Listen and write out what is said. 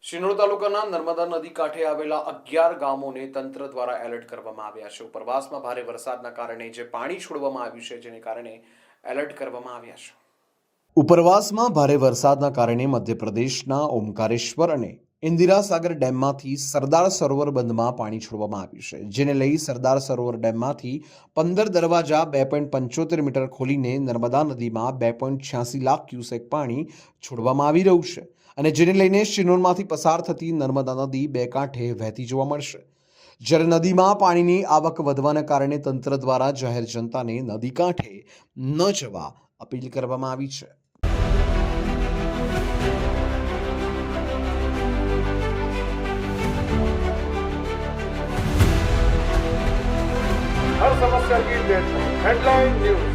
શિનોર તાલુકાના નર્મદા નદી કાંઠે આવેલા અગિયાર ગામોને તંત્ર દ્વારા એલર્ટ કરવામાં આવ્યા છે. ઉપરવાસમાં ભારે વરસાદના કારણે જે પાણી છોડવામાં આવ્યું છે જેને કારણે એલર્ટ કરવામાં આવ્યા છે. ઉપરવાસમાં ભારે વરસાદના કારણે મધ્યપ્રદેશના ઓમકારેશ્વર અને ઇન્દિરા સાગર ડેમમાંથી સરદાર સરોવર બંધમાં પાણી છોડવામાં આવ્યું છે, જેને લઈ સરદાર સરોવર ડેમમાંથી પંદર દરવાજા બે પોઈન્ટ પંચોતેર મીટર ખોલીને નર્મદા નદીમાં બે પોઈન્ટ છ્યાસી લાખ ક્યુસેક પાણી છોડવામાં આવી રહ્યું છે અને જેને લઈને શિનોરમાંથી પસાર થતી નર્મદા નદી બે કાંઠે વહેતી જોવા મળશે. જ્યારે નદીમાં પાણીની આવક વધવાના કારણે તંત્ર દ્વારા જાહેર જનતાને નદી કાંઠે ન જવા અપીલ કરવામાં આવી છે. సమస్యలకి హెడ్లైన్ న్యూస్